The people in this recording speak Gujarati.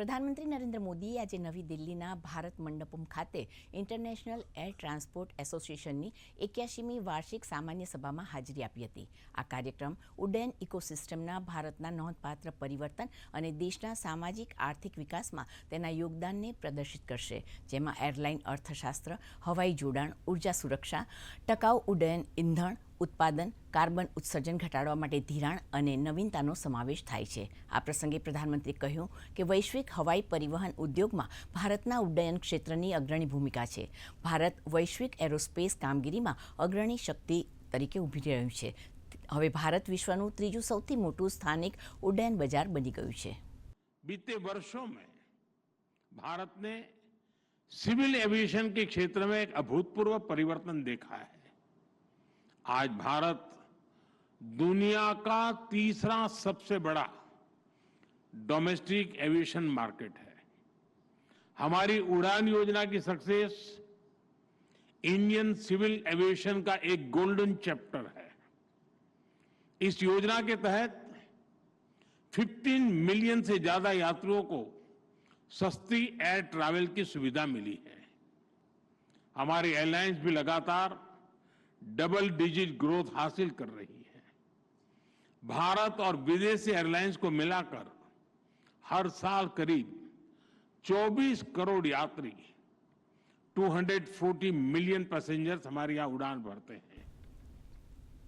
પ્રધાનમંત્રી નરેન્દ્ર મોદીએ આજે નવી દિલ્હીના ભારત મંડપમ ખાતે ઇન્ટરનેશનલ એર ટ્રાન્સપોર્ટ એસોસિએશનની એક્યાસીમી વાર્ષિક સામાન્ય સભામાં હાજરી આપી હતી. આ કાર્યક્રમ ઉડ્ડયન ઇકોસિસ્ટમના ભારતના નોંધપાત્ર પરિવર્તન અને દેશના સામાજિક આર્થિક વિકાસમાં તેના યોગદાનને પ્રદર્શિત કરશે, જેમાં એરલાઇન અર્થશાસ્ત્ર, હવાઈ જોડાણ, ઊર્જા સુરક્ષા, ટકાઉ ઉડ્ડયન, ઇંધણ ઉત્પાદન કાર્બન ઉત્સર્જન ઘટાડવા માટે ધિરાણ અને નવીનતાનો સમાવેશ થાય છે આ પ્રસંગે પ્રધાનમંત્રીએ કહ્યું કે વૈશ્વિક હવાઈ પરિવહન ઉદ્યોગમાં ભારતના ઉડ્ડયન ક્ષેત્રની અગ્રણી ભૂમિકા છે ભારત વૈશ્વિક એરોસ્પેસ કામગીરીમાં અગ્રણી શક્તિ તરીકે ઉભરી રહ્યું છે હવે ભારત વિશ્વનું ત્રીજું સૌથી મોટું સ્થાનિક ઉડ્ડયન બજાર બની ગયું છે बीते वर्षों में भारत ने सिविल एविएशन के क्षेत्र में एक अभूतपूर्व परिवर्तन देखा है आज भारत दुनिया का तीसरा सबसे बड़ा डोमेस्टिक एविएशन मार्केट है। हमारी उड़ान योजना की सक्सेस इंडियन सिविल एविएशन का एक गोल्डन चैप्टर है। इस योजना के तहत 15 मिलियन से ज़्यादा यात्रियों को सस्ती एयर ट्रैवल की सुविधा मिली है। हमारी एयरलाइंस भी लगातार डबल डिजिट ग्रोथ हासिल कर रही है। भारत और विदेशी एयरलाइंस को मिलाकर हर साल करीब 24 करोड़ यात्री 240 मिलियन पैसेंजर्स हमारे यहाँ उड़ान भरते हैं।